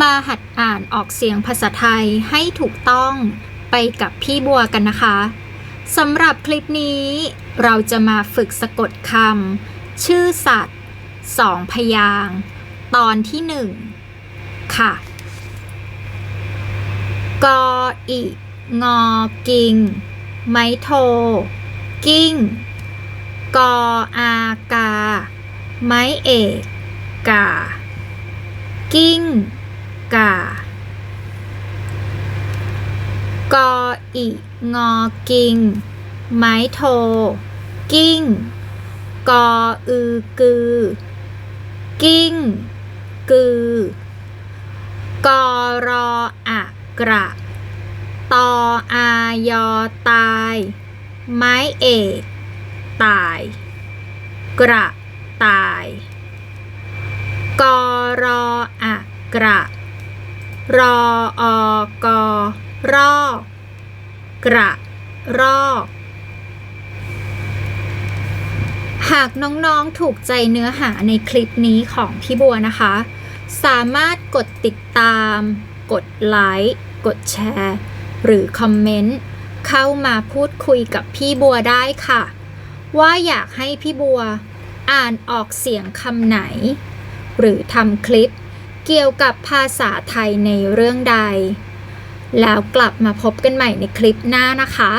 มาหัดอ่านออกเสียงภาษาไทยให้ถูกต้องไปกับพี่บัวกันนะคะสำหรับคลิปนี้เราจะมาฝึกสะกดคำชื่อสัตว์สองพยางตอนที่หนึ่งค่ะ กออิงอกิง ไม้โท กิ้ง กออากา ไม้เอกกา กิ้ง กากออิงอกิง ไม้โท กิ้ง กออือกือ กิ้ง กือ กอรออะกระ ตออายอตาย ไม้เอกตาย กระตาย กอรออะกระ รออกรอกกระรอกหากน้องๆถูกใจเนื้อหาในคลิปนี้ของพี่บัวนะคะ สามารถกดติดตาม กดไลค์ กดแชร์ หรือคอมเมนต์ เข้ามาพูดคุยกับพี่บัวได้ค่ะ ว่าอยากให้พี่บัวอ่านออกเสียงคำไหน หรือทำคลิป เกี่ยวกับภาษาไทยในเรื่องใด แล้วกลับมาพบกันใหม่ในคลิปหน้านะคะ